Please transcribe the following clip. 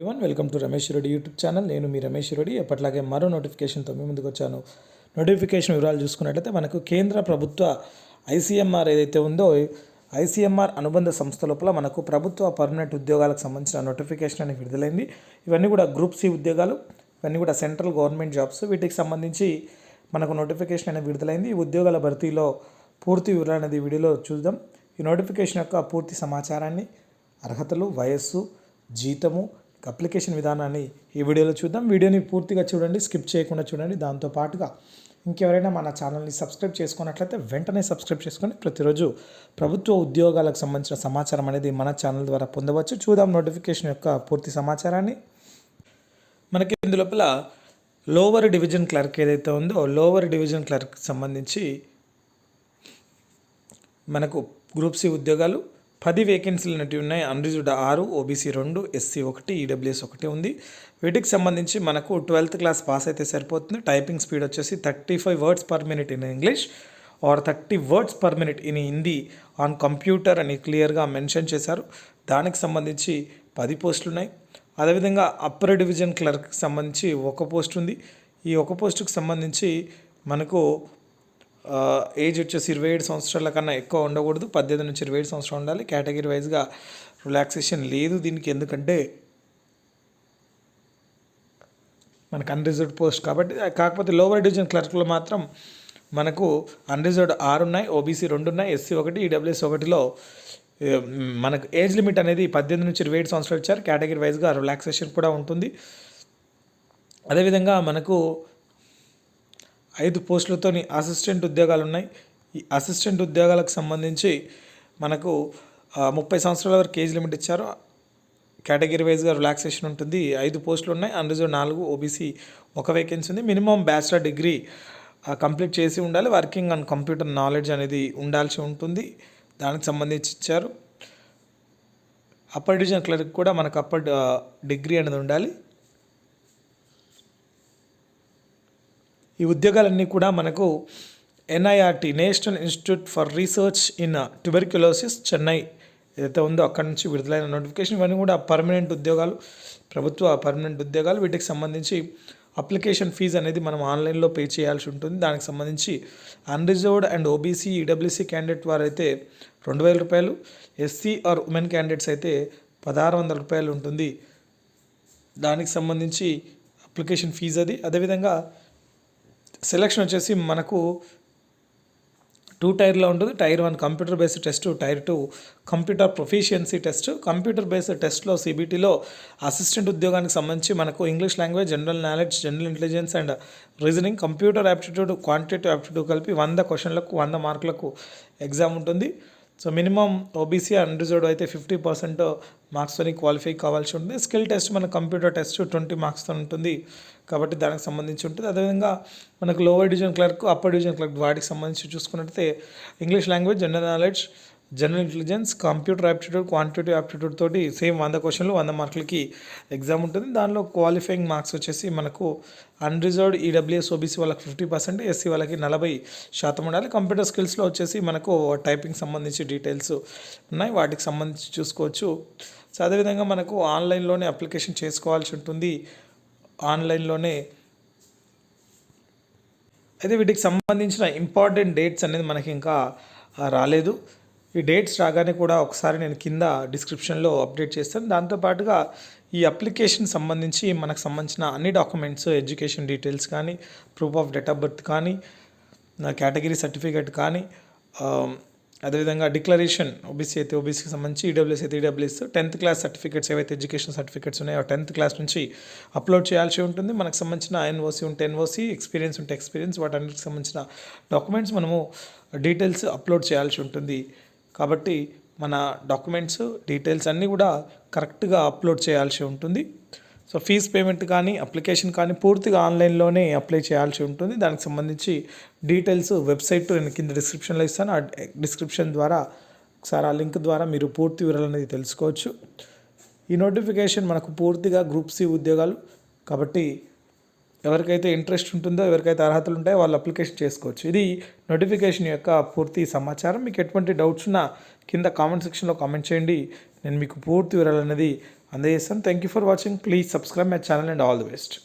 One welcome to Ramesh Reddy YouTube channel నేను మీ రమేష్ రెడ్డి ఎప్పటిలాగే మరో నోటిఫికేషన్తో మీ ముందుకు వచ్చాను. నోటిఫికేషన్ వివరాలు చూసుకున్నట్లయితే మనకు కేంద్ర ప్రభుత్వ ఐసీఎంఆర్ ఏదైతే ఉందో ఐసీఎంఆర్ అనుబంధ సంస్థ లోపల మనకు ప్రభుత్వ పర్మనెంట్ ఉద్యోగాలకు సంబంధించిన నోటిఫికేషన్ అనేది విడుదలైంది. ఇవన్నీ కూడా గ్రూప్ సి ఉద్యోగాలు ఇవన్నీ కూడా సెంట్రల్ గవర్నమెంట్ జాబ్స్ వీటికి సంబంధించి మనకు నోటిఫికేషన్ అనేది విడుదలైంది. ఈ ఉద్యోగాల భర్తీలో పూర్తి వివరాలు అనేది వీడియోలో చూద్దాం. ఈ నోటిఫికేషన్ యొక్క పూర్తి సమాచారాన్ని అర్హతలు వయస్సు జీతము అప్లికేషన్ విధానాన్ని ఈ వీడియోలో చూద్దాం. వీడియోని పూర్తిగా చూడండి స్కిప్ చేయకుండా చూడండి. దాంతో పాటుగా ఇంకెవరైనా మన ఛానల్ని సబ్స్క్రైబ్ చేసుకున్నట్లయితే వెంటనే సబ్స్క్రైబ్ చేసుకొని ప్రతిరోజు ప్రభుత్వ ఉద్యోగాలకు సంబంధించిన సమాచారం అనేది మన ఛానల్ ద్వారా పొందవచ్చు. చూద్దాం నోటిఫికేషన్ యొక్క పూర్తి సమాచారాన్ని. మనకి ఇందులోపల లోవర్ డివిజన్ క్లర్క్ ఏదైతే ఉందో లోవర్ డివిజన్ క్లర్క్ సంబంధించి మనకు గ్రూప్ సి ఉద్యోగాలు పది వేకెన్సీలు అనేవి ఉన్నాయి. అన్రిజర్వ్డ్ ఆరు ఓబీసీ రెండు ఎస్సీ ఒకటి ఈడబ్ల్యూఎస్ ఒకటి ఉంది. వీటికి సంబంధించి మనకు ట్వెల్త్ క్లాస్ పాస్ అయితే సరిపోతుంది. టైపింగ్ స్పీడ్ వచ్చేసి thirty five words per minute in English or thirty words per minute in Hindi on computer అని క్లియర్గా మెన్షన్ చేశారు. దానికి సంబంధించి పది పోస్టులు ఉన్నాయి. అదేవిధంగా అప్పర్ డివిజన్ క్లర్క్కి సంబంధించి ఒక పోస్ట్ ఉంది. ఈ ఒక పోస్టుకు సంబంధించి మనకు ఏజ్ వచ్చేసి ఇరవై ఏడు సంవత్సరాల కన్నా ఎక్కువ ఉండకూడదు. పద్దెనిమిది నుంచి ఇరవై ఏడు సంవత్సరాలు ఉండాలి. కేటగిరీ వైజ్గా రిలాక్సేషన్ లేదు దీనికి. ఎందుకంటే మనకు అన్రిజర్వ్డ్ పోస్ట్ కాబట్టి కాకపోతే లోవర్ డివిజన్ క్లర్క్లో మాత్రం మనకు అన్రిజర్వ్డ్ ఆరు ఉన్నాయి ఓబీసీ రెండు ఉన్నాయి ఎస్సీ ఒకటి ఈడబ్ల్యూఎస్ ఒకటిలో మనకు ఏజ్ లిమిట్ అనేది పద్దెనిమిది నుంచి ఇరవై ఏడు సంవత్సరాలు ఇచ్చారు. కేటగిరీ వైజ్గా రిలాక్సేషన్ కూడా ఉంటుంది. అదేవిధంగా మనకు ఐదు పోస్టులతోని అసిస్టెంట్ ఉద్యోగాలు ఉన్నాయి ఈ అసిస్టెంట్ ఉద్యోగాలకు సంబంధించి మనకు ముప్పై సంవత్సరాల వరకు ఏజ్ లిమిట్ ఇచ్చారు. కేటగిరీ వైజ్గా రిలాక్సేషన్ ఉంటుంది. ఐదు పోస్టులు ఉన్నాయి అందులో నాలుగు ఓబీసీ ఒక వేకెన్సీ ఉంది. మినిమం బ్యాచిలర్ డిగ్రీ కంప్లీట్ చేసి ఉండాలి. వర్కింగ్ అండ్ కంప్యూటర్ నాలెడ్జ్ అనేది ఉండాల్సి ఉంటుంది. దానికి సంబంధించి ఇచ్చారు. అప్పర్ డివిజన్ క్లర్క్ కూడా మనకు అప్పర్ డిగ్రీ అనేది ఉండాలి. ఈ ఉద్యోగాలన్నీ కూడా మనకు NIRT national institute for research in tuberculosis Chennai ఏదైతే ఉందో అక్కడి నుంచి విడుదలైన నోటిఫికేషన్ ఇవన్నీ కూడా పర్మనెంట్ ఉద్యోగాలు ప్రభుత్వ పర్మనెంట్ ఉద్యోగాలు. వీటికి సంబంధించి అప్లికేషన్ ఫీజు అనేది మనం ఆన్లైన్లో పే చేయాల్సి ఉంటుంది. దానికి సంబంధించి unreserved and OBC EWC candidate వారు అయితే రెండు వేల రూపాయలు ఎస్సీ ఆర్ ఉమెన్ క్యాండిడేట్స్ అయితే పదహారు వందల రూపాయలు ఉంటుంది. దానికి సంబంధించి అప్లికేషన్ ఫీజు అది. అదేవిధంగా సెలక్షన్ వచ్చేసి మనకు టూ టైర్లో ఉంటుంది. Tier one computer based test tier two computer proficiency test computer based టెస్ట్లో సిబిటీలో అసిస్టెంట్ ఉద్యోగానికి సంబంధించి మనకు English language general knowledge general intelligence and reasoning computer aptitude quantitative aptitude కలిపి వంద క్వశ్చన్లకు వంద మార్కులకు ఎగ్జామ్ ఉంటుంది. సో మినిమం ఓబీసీ అన్రిజర్వ్డ్ అయితే ఫిఫ్టీ పర్సెంట్ మార్క్స్తో క్వాలిఫై కావాల్సి ఉంటుంది. స్కిల్ టెస్ట్ మన కంప్యూటర్ టెస్ట్ ట్వంటీ మార్క్స్తో ఉంటుంది. కాబట్టి దానికి సంబంధించి ఉంటుంది. అదేవిధంగా మనకు lower division clerk upper division clerk వాటికి సంబంధించి చూసుకున్నట్లయితే English language general knowledge general intelligence computer aptitude quantitative aptitude తోటి సేమ్ వంద క్వశ్చన్లు వంద మార్కులకి ఎగ్జామ్ ఉంటుంది. దానిలో క్వాలిఫైయింగ్ మార్క్స్ వచ్చేసి మనకు అన్రిజర్వ్డ్ ఈడబ్ల్యూఎస్ ఓబీసీ వాళ్ళకి ఫిఫ్టీ పర్సెంట్ ఎస్సీ వాళ్ళకి నలభై శాతం ఉండాలి. కంప్యూటర్ స్కిల్స్లో వచ్చేసి మనకు టైపింగ్ సంబంధించి డీటెయిల్స్ ఉన్నాయి. వాటికి సంబంధించి చూసుకోవచ్చు. సో అదేవిధంగా మనకు ఆన్లైన్లోనే అప్లికేషన్ చేసుకోవాల్సి ఉంటుంది. ఆన్లైన్లోనే అయితే వీటికి సంబంధించిన ఇంపార్టెంట్ డేట్స్ అనేది మనకి ఇంకా రాలేదు. ఈ డేట్స్ రాగానే కూడా ఒకసారి నేను కింద డిస్క్రిప్షన్లో అప్డేట్ చేస్తాను. దాంతోపాటుగా ఈ అప్లికేషన్ సంబంధించి మనకు సంబంధించిన అన్ని డాక్యుమెంట్స్ ఎడ్యుకేషన్ డీటెయిల్స్ కానీ proof of date of birth కానీ నా కేటగిరీ సర్టిఫికేట్ కానీ అదేవిధంగా డిక్లరేషన్ ఓబీసీ అయితే ఓబీసీకి సంబంధించి ఈడబ్ల్యూఎస్ అయితే ఈడబ్ల్యూఎస్ టెన్త్ క్లాస్ సర్టిఫికేట్స్ ఏవైతే ఎడ్యుకేషన్ సర్టిఫికేట్స్ ఉన్నాయో టెన్త్ క్లాస్ నుంచి అప్లోడ్ చేయాల్సి ఉంటుంది. మనకు సంబంధించిన ఎన్ఓసి ఉంటే ఎన్ఓసి ఎక్స్పీరియన్స్ ఉంటే ఎక్స్పీరియన్స్ వాటన్నిటికి సంబంధించిన డాక్యుమెంట్స్ మనము డీటెయిల్స్ అప్లోడ్ చేయాల్సి ఉంటుంది. కాబట్టి మన డాక్యుమెంట్స్ డీటెయిల్స్ అన్నీ కూడా కరెక్ట్గా అప్లోడ్ చేయాల్సి ఉంటుంది. సో ఫీజ్ పేమెంట్ కానీ అప్లికేషన్ కానీ పూర్తిగా ఆన్లైన్లోనే అప్లై చేయాల్సి ఉంటుంది. దానికి సంబంధించి డీటెయిల్స్ వెబ్సైట్ నేను కింద డిస్క్రిప్షన్లో ఇస్తాను. ఆ డిస్క్రిప్షన్ ద్వారా ఒకసారి ఆ లింక్ ద్వారా మీరు పూర్తి వివరాలు అనేది తెలుసుకోవచ్చు. ఈ నోటిఫికేషన్ మనకు పూర్తిగా గ్రూప్ సి ఉద్యోగాలు కాబట్టి ఎవరికైతే ఇంట్రెస్ట్ ఉంటుందో ఎవరికైతే అర్హతలు ఉంటాయో వాళ్ళు అప్లికేషన్ చేసుకోవచ్చు. ఇది నోటిఫికేషన్ యొక్క పూర్తి సమాచారం. మీకు ఎటువంటి డౌట్స్ ఉన్నా కింద కామెంట్ సెక్షన్లో కామెంట్ చేయండి. నేను మీకు పూర్తి వివరాలు అనేది అందజేస్తాను. Thank you for watching please subscribe my channel and all the best